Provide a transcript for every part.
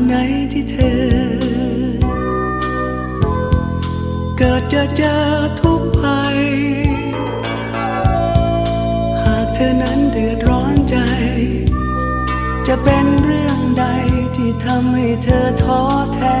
วันไหนที่เธอ เกิดจะเจอทุกภัย หากเธอนั้นเดือดร้อนใจ จะเป็นเรื่องใดที่ทำให้เธอท้อแท้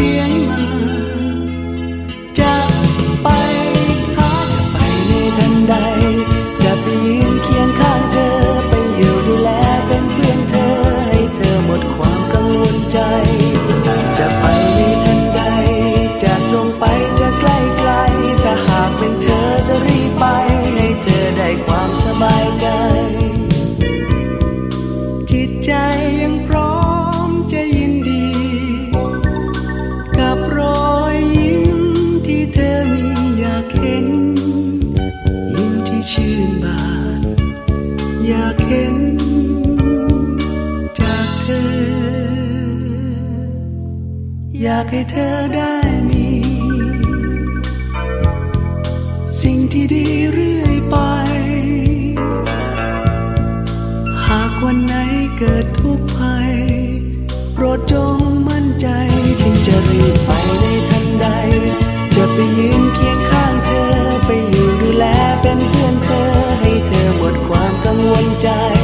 สียงมาจะไปหาจะไปในทันใดากเห็น ยิ้มที่ชื่นบาน อยากเห็น จากเธอ อยากให้เธอได้มี สิ่งที่ดีเรื่อยไป หากวันไหนเกิดทุกข์ภัย โปรดจงมั่นใจที่จะรีบไป กั